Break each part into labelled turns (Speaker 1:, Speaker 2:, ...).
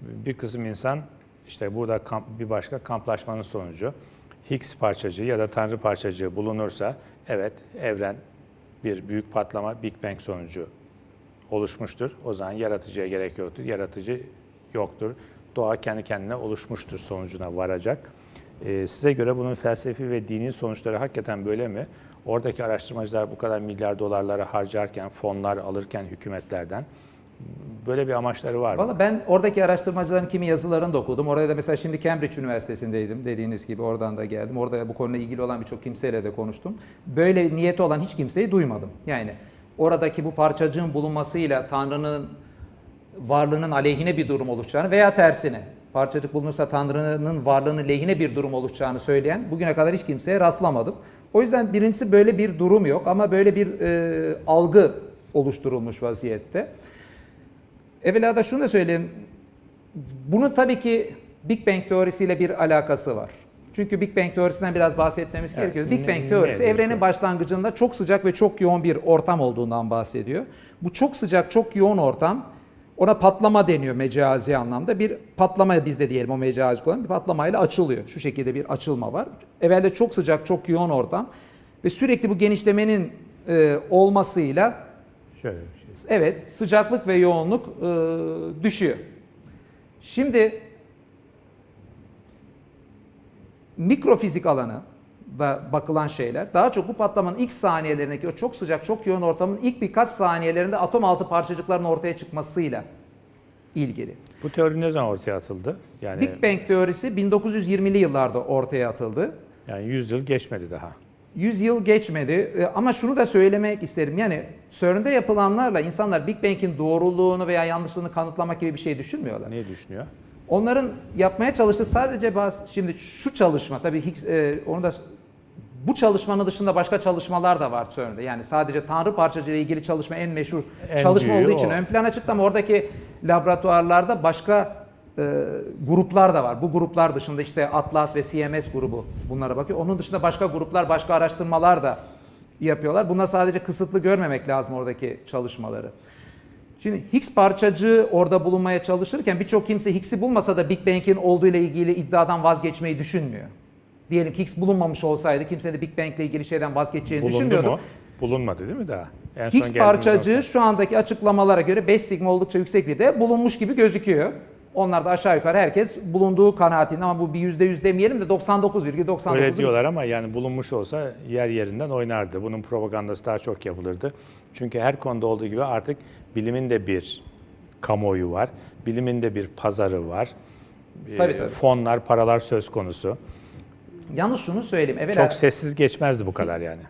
Speaker 1: Bir kısım insan işte burada kamp, bir başka kamplaşmanın sonucu Higgs parçacığı ya da Tanrı parçacığı bulunursa evet evren bir büyük patlama Big Bang sonucu oluşmuştur. O zaman yaratıcıya gerek yoktur. Yaratıcı yoktur. Doğa kendi kendine oluşmuştur sonucuna varacak. Ee, size göre bunun felsefi ve dini sonuçları hakikaten böyle mi? Oradaki araştırmacılar bu kadar milyar dolarlara harcarken, fonlar alırken hükümetlerden böyle bir amaçları var mı?
Speaker 2: Valla ben oradaki araştırmacıların kimi yazılarını da okudum. Orada da mesela şimdi Cambridge Üniversitesi'ndeydim dediğiniz gibi oradan da geldim. Orada bu konuyla ilgili olan birçok kimseyle de konuştum. Böyle niyeti olan hiç kimseyi duymadım. Yani oradaki bu parçacığın bulunmasıyla Tanrı'nın varlığının aleyhine bir durum oluşacağını veya tersine parçacık bulunursa Tanrı'nın varlığının lehine bir durum oluşacağını söyleyen bugüne kadar hiç kimseye rastlamadım. O yüzden birincisi böyle bir durum yok ama böyle bir e, algı oluşturulmuş vaziyette. Evvela da şunu da söyleyeyim. Bunun tabii ki Big Bang teorisiyle bir alakası var. Çünkü Big Bang teorisinden biraz bahsetmemiz
Speaker 1: Evet,
Speaker 2: gerekiyor. Big Bang teorisi evrenin başlangıcında çok sıcak ve çok yoğun bir ortam olduğundan bahsediyor. Bu çok sıcak, çok yoğun ortam ona patlama deniyor mecazi anlamda. Bir patlama biz de diyelim o mecazi olan bir patlamayla açılıyor. Şu şekilde bir açılma var. Evvelde çok sıcak, çok yoğun ortam ve sürekli bu genişlemenin e, olmasıyla
Speaker 1: Şöyle.
Speaker 2: Evet, sıcaklık ve yoğunluk e, düşüyor. Şimdi mikrofizik alanı da bakılan şeyler daha çok bu patlamanın ilk saniyelerindeki o çok sıcak, çok yoğun ortamın ilk birkaç saniyelerinde atom altı parçacıkların ortaya çıkmasıyla ilgili.
Speaker 1: Bu teori ne zaman ortaya atıldı? Yani
Speaker 2: Big Bang teorisi 1920'li yıllarda ortaya atıldı.
Speaker 1: yani 100 yıl geçmedi daha.
Speaker 2: 100 yıl geçmedi E, ama şunu da söylemek isterim. Yani CERN'de yapılanlarla insanlar Big Bang'in doğruluğunu veya yanlışlığını kanıtlamak gibi bir şey düşünmüyorlar.
Speaker 1: Ne düşünüyor?
Speaker 2: Onların yapmaya çalıştığı sadece bazı şimdi şu çalışma tabii Higgs e, onu da bu çalışmanın dışında başka çalışmalar da var CERN'de. Yani sadece tanrı parçacığı ile ilgili çalışma en meşhur
Speaker 1: En
Speaker 2: çalışma olduğu için
Speaker 1: o.
Speaker 2: ön plana çıktı ama oradaki laboratuvarlarda başka e, gruplar da var. Bu gruplar dışında işte Atlas ve CMS grubu bunlara bakıyor. Onun dışında başka gruplar, başka araştırmalar da yapıyorlar. Buna sadece kısıtlı görmemek lazım oradaki çalışmaları. Şimdi Higgs parçacığı orada bulunmaya çalışırken birçok kimse Higgs'i bulmasa da Big Bang'in olduğu ile ilgili iddiadan vazgeçmeyi düşünmüyor. Diyelim Higgs bulunmamış olsaydı kimse de Big Bang ile ilgili şeyden vazgeçeceğini
Speaker 1: Bulundu
Speaker 2: düşünmüyordu.
Speaker 1: mu? Bulunmadı değil mi daha? En
Speaker 2: Higgs parçacığı şu andaki açıklamalara göre 5 sigma oldukça yüksek bir de bulunmuş gibi gözüküyor. Onlar da aşağı yukarı herkes bulunduğu kanaatinde ama bu bir yüzde yüz demeyelim de 99,99.
Speaker 1: Öyle diyorlar ama yani bulunmuş olsa yer yerinden oynardı. Bunun propagandası daha çok yapılırdı. Çünkü her konuda olduğu gibi artık bilimin de bir kamuoyu var. Bilimin de bir pazarı var.
Speaker 2: Tabii,
Speaker 1: Ee,
Speaker 2: tabii.
Speaker 1: Fonlar, paralar söz konusu.
Speaker 2: Yalnız şunu söyleyeyim. Evvela
Speaker 1: Çok sessiz geçmezdi bu kadar yani.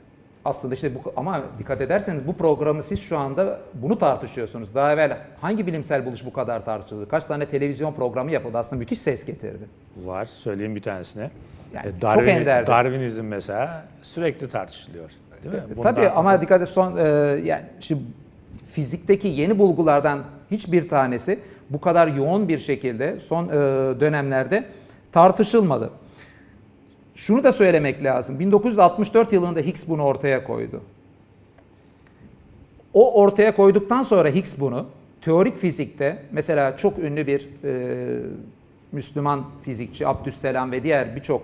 Speaker 2: Aslında işte bu ama dikkat ederseniz bu programı siz şu anda bunu tartışıyorsunuz. Daha evvel hangi bilimsel buluş bu kadar tartışıldı? Kaç tane televizyon programı yapıldı? Aslında müthiş ses getirdi.
Speaker 1: Var. Söyleyeyim bir tanesini.
Speaker 2: Yani
Speaker 1: Ee,
Speaker 2: çok enderdi.
Speaker 1: Darwinizm mesela sürekli tartışılıyor. Değil mi? Bundan-
Speaker 2: Tabii ama dikkat et son e, yani şimdi fizikteki yeni bulgulardan hiçbir tanesi bu kadar yoğun bir şekilde son e, dönemlerde tartışılmadı. Şunu da söylemek lazım. 1964 yılında Higgs bunu ortaya koydu. O ortaya koyduktan sonra Higgs bunu teorik fizikte mesela çok ünlü bir e, Müslüman fizikçi Abdüsselam ve diğer birçok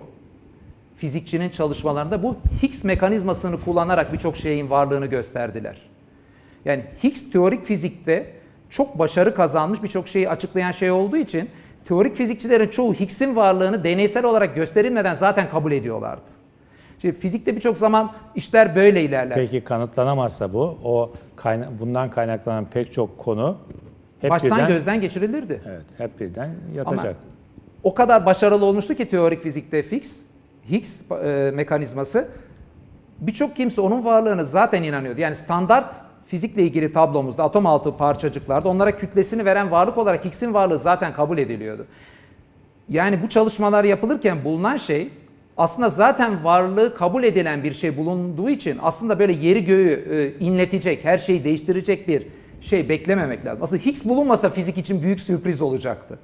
Speaker 2: fizikçinin çalışmalarında bu Higgs mekanizmasını kullanarak birçok şeyin varlığını gösterdiler. Yani Higgs teorik fizikte çok başarı kazanmış birçok şeyi açıklayan şey olduğu için teorik fizikçilerin çoğu Higgs'in varlığını deneysel olarak gösterilmeden zaten kabul ediyorlardı. Şimdi fizikte birçok zaman işler böyle ilerler.
Speaker 1: Peki kanıtlanamazsa bu, o kayna- bundan kaynaklanan pek çok konu hep
Speaker 2: Baştan
Speaker 1: birden,
Speaker 2: gözden geçirilirdi.
Speaker 1: evet, hep birden
Speaker 2: Ama
Speaker 1: yatacak.
Speaker 2: o kadar başarılı olmuştu ki teorik fizikte Higgs, Higgs e, mekanizması birçok kimse onun varlığını zaten inanıyordu. Yani standart fizikle ilgili tablomuzda atom altı parçacıklarda onlara kütlesini veren varlık olarak Higgs'in varlığı zaten kabul ediliyordu. Yani bu çalışmalar yapılırken bulunan şey aslında zaten varlığı kabul edilen bir şey bulunduğu için aslında böyle yeri göğü e, inletecek, her şeyi değiştirecek bir şey beklememek lazım. Aslında Higgs bulunmasa fizik için büyük sürpriz olacaktı.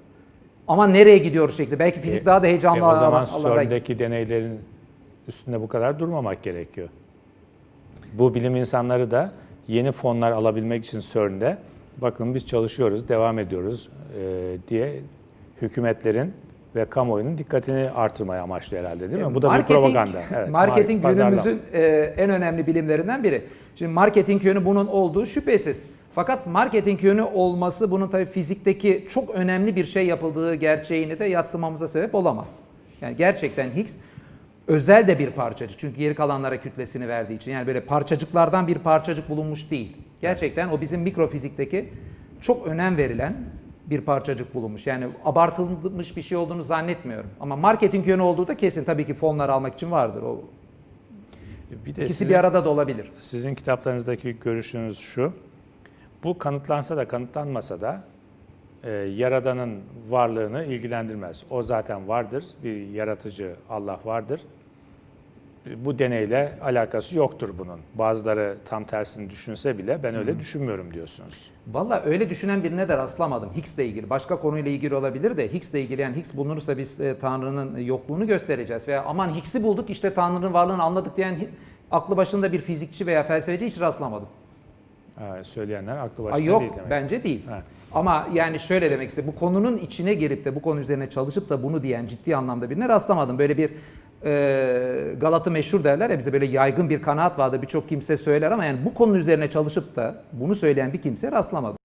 Speaker 2: Ama nereye gidiyor şekli? Belki fizik
Speaker 1: E,
Speaker 2: daha da heyecanlı
Speaker 1: e, o zaman CERN'deki deneylerin üstünde bu kadar durmamak gerekiyor. Bu bilim insanları da yeni fonlar alabilmek için CERN'de bakın biz çalışıyoruz, devam ediyoruz e, diye hükümetlerin ve kamuoyunun dikkatini artırmaya amaçlıyor herhalde değil mi? Bu da bir
Speaker 2: marketing-
Speaker 1: propaganda. Evet,
Speaker 2: marketing
Speaker 1: mar-
Speaker 2: günümüzün e, en önemli bilimlerinden biri. Şimdi marketing yönü bunun olduğu şüphesiz. Fakat marketing yönü olması bunun tabii fizikteki çok önemli bir şey yapıldığı gerçeğini de yatsımamıza sebep olamaz. Yani gerçekten Higgs özel de bir parçacık. Çünkü geri kalanlara kütlesini verdiği için. Yani böyle parçacıklardan bir parçacık bulunmuş değil. Gerçekten o bizim mikrofizikteki çok önem verilen bir parçacık bulunmuş. Yani abartılmış bir şey olduğunu zannetmiyorum. Ama marketing yönü olduğu da kesin. Tabii ki fonlar almak için vardır. O
Speaker 1: Bir de
Speaker 2: ikisi
Speaker 1: sizin,
Speaker 2: bir arada da olabilir.
Speaker 1: sizin kitaplarınızdaki görüşünüz şu. Bu kanıtlansa da kanıtlanmasa da e, Yaradan'ın varlığını ilgilendirmez. O zaten vardır. Bir yaratıcı Allah vardır. Bu deneyle alakası yoktur bunun. Bazıları tam tersini düşünse bile ben öyle düşünmüyorum diyorsunuz.
Speaker 2: Valla öyle düşünen birine de rastlamadım Higgs'le ilgili. Başka konuyla ilgili olabilir de Higgs'le ilgili yani Higgs bulunursa biz e, Tanrı'nın yokluğunu göstereceğiz. Veya aman Higgs'i bulduk işte Tanrı'nın varlığını anladık diyen aklı başında bir fizikçi veya felsefeci hiç rastlamadım.
Speaker 1: Ha, söyleyenler aklı başında
Speaker 2: Ay yok
Speaker 1: değil demek.
Speaker 2: bence değil.
Speaker 1: Evet.
Speaker 2: Ama yani şöyle demek istedim. Bu konunun içine girip de bu konu üzerine çalışıp da bunu diyen ciddi anlamda birine rastlamadım. Böyle bir e, Galatı meşhur derler ya bize böyle yaygın bir kanaat vardı birçok kimse söyler ama yani bu konunun üzerine çalışıp da bunu söyleyen bir kimseye rastlamadım.